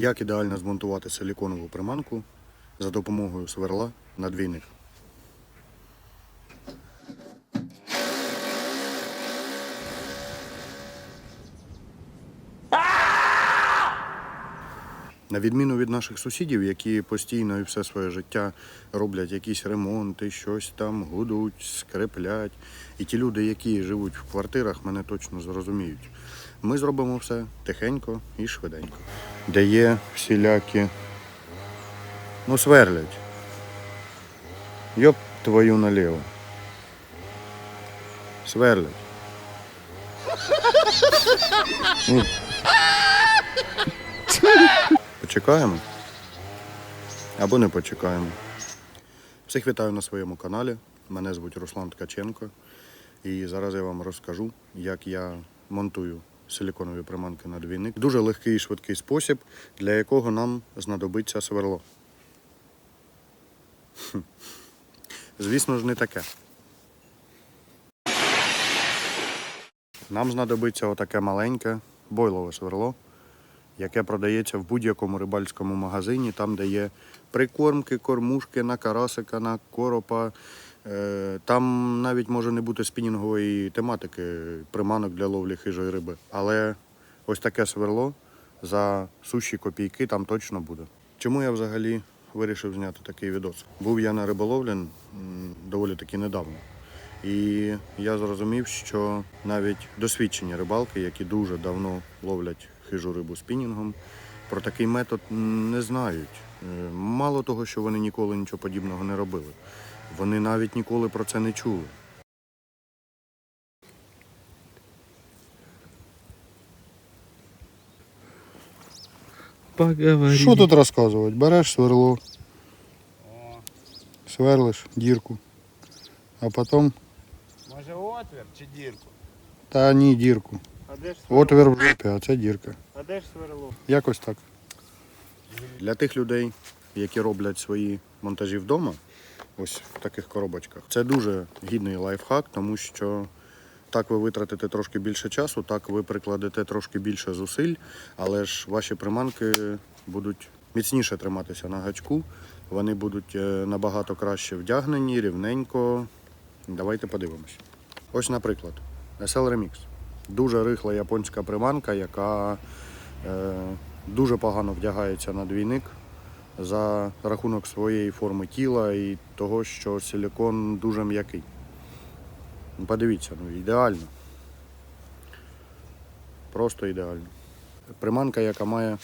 Як ідеально змонтувати силіконову приманку за допомогою сверла на двійник? На відміну від наших сусідів, які постійно і все своє життя роблять якісь ремонти, щось там гудуть, скреплять. І ті люди, які живуть в квартирах, мене точно зрозуміють. Ми зробимо все тихенько і швиденько. Де є всілякі. Ну, сверлять. Йоп твою наліво. Сверлять. Почекаємо. Або не почекаємо. Всіх вітаю на своєму каналі. Мене звуть Руслан Ткаченко. І зараз я вам розкажу, як я монтую силіконові приманки на двійник. Дуже легкий і швидкий спосіб, для якого нам знадобиться сверло. Звісно ж, не таке. Нам знадобиться отаке маленьке бойлове сверло яке продається в будь-якому рибальському магазині, там, де є прикормки, кормушки на карасика, на коропа. Е, Там навіть може не бути спінінгової тематики, приманок для ловлі хижої риби. Але ось таке сверло за суші копійки там точно буде. Чому я взагалі вирішив зняти такий відос? Був я на риболовлі доволі таки недавно. І я зрозумів, що навіть досвідчені рибалки, які дуже давно ловлять хижу рибу спінінгом, про такий метод не знають. Е, Мало того, що вони ніколи нічого подібного не робили. Вони навіть ніколи про це не чули. Поговори. Що тут розказувати? Береш сверло, сверлиш дірку, а потім Може отвір чи дірку? та ні дірку. А де ж сверло? Отвір в жопі, а це дірка. А де ж сверло? Якось так. Для тих людей, які роблять свої монтажі вдома, ось в таких коробочках, це дуже гідний лайфхак, тому що так ви витратите трошки більше часу, так ви прикладете трошки більше зусиль, але ж ваші приманки будуть міцніше триматися на гачку, вони будуть е, набагато краще вдягнені, рівненько. Давайте подивимось. Ось, наприклад, SL Remix. Дуже рихла японська приманка, яка е, дуже погано вдягається на двійник за рахунок своєї форми тіла і того, що силікон дуже м'який. Ну, Подивіться, ну ідеально. Просто ідеально. Приманка, яка має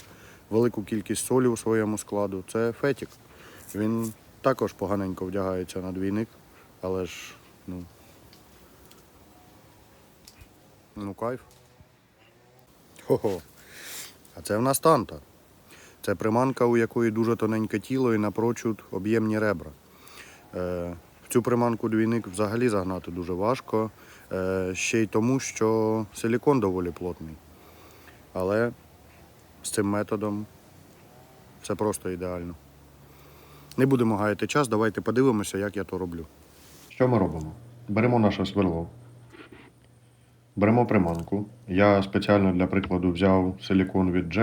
велику кількість солі у своєму складу, це фетік. Він також поганенько вдягається на двійник, але ж, ну. Ну, кайф. Хо-хо. А це в нас танта. Це приманка, у якої дуже тоненьке тіло і напрочуд об'ємні ребра. Е, в цю приманку двійник взагалі загнати дуже важко. Е, ще й тому, що силікон доволі плотний. Але з цим методом це просто ідеально. Не будемо гаяти час, давайте подивимося, як я то роблю. Що ми робимо? Беремо наше сверло, беремо приманку. Я спеціально для прикладу взяв силікон від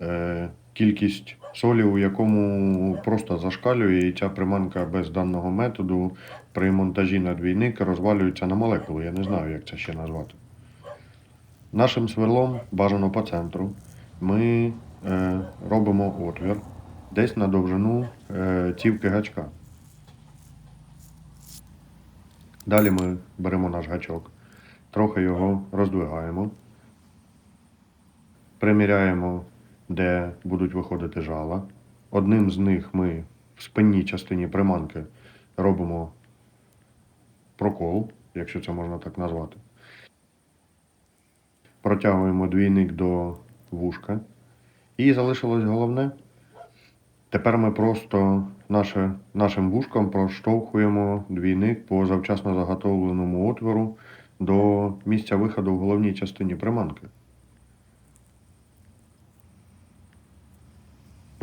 е, кількість солі, у якому просто зашкалює, і ця приманка без даного методу при монтажі на двійник розвалюється на молекули. Я не знаю, як це ще назвати. Нашим сверлом бажано по центру. Ми е, робимо отвір десь на довжину е, цівки гачка. Далі ми беремо наш гачок, трохи його роздвигаємо, приміряємо, де будуть виходити жала. Одним з них ми в спинній частині приманки робимо прокол, якщо це можна так назвати. Протягуємо двійник до вушка. І залишилось головне. Тепер ми просто наше, нашим вушком проштовхуємо двійник по завчасно заготовленому отвору до місця виходу в головній частині приманки.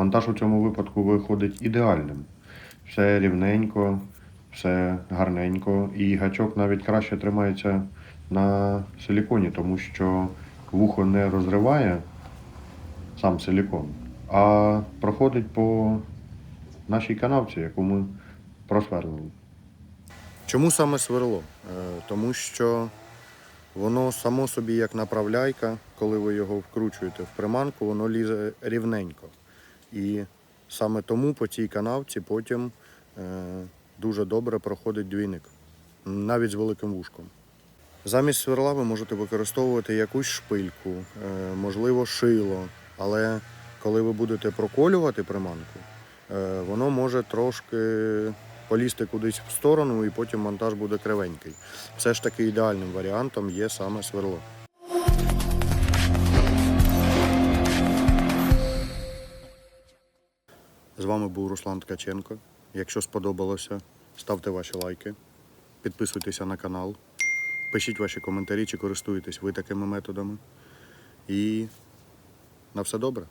Монтаж у цьому випадку виходить ідеальним. Все рівненько, все гарненько, і гачок навіть краще тримається на силіконі, тому що вухо не розриває сам силікон, а проходить по нашій канавці, яку ми просверлили. Чому саме сверло? Е, Тому що воно само собі як направляйка, коли ви його вкручуєте в приманку, воно лізе рівненько. І саме тому по цій канавці потім е, дуже добре проходить двійник, навіть з великим вушком. Замість сверла ви можете використовувати якусь шпильку, е, можливо, шило, але коли ви будете проколювати приманку, е, воно може трошки полізти кудись в сторону і потім монтаж буде кривенький. Все ж таки ідеальним варіантом є саме сверло. Вами був Руслан Ткаченко. Якщо сподобалося, ставте ваші лайки, підписуйтеся на канал, пишіть ваші коментарі, чи користуєтесь ви такими методами. І на все добре.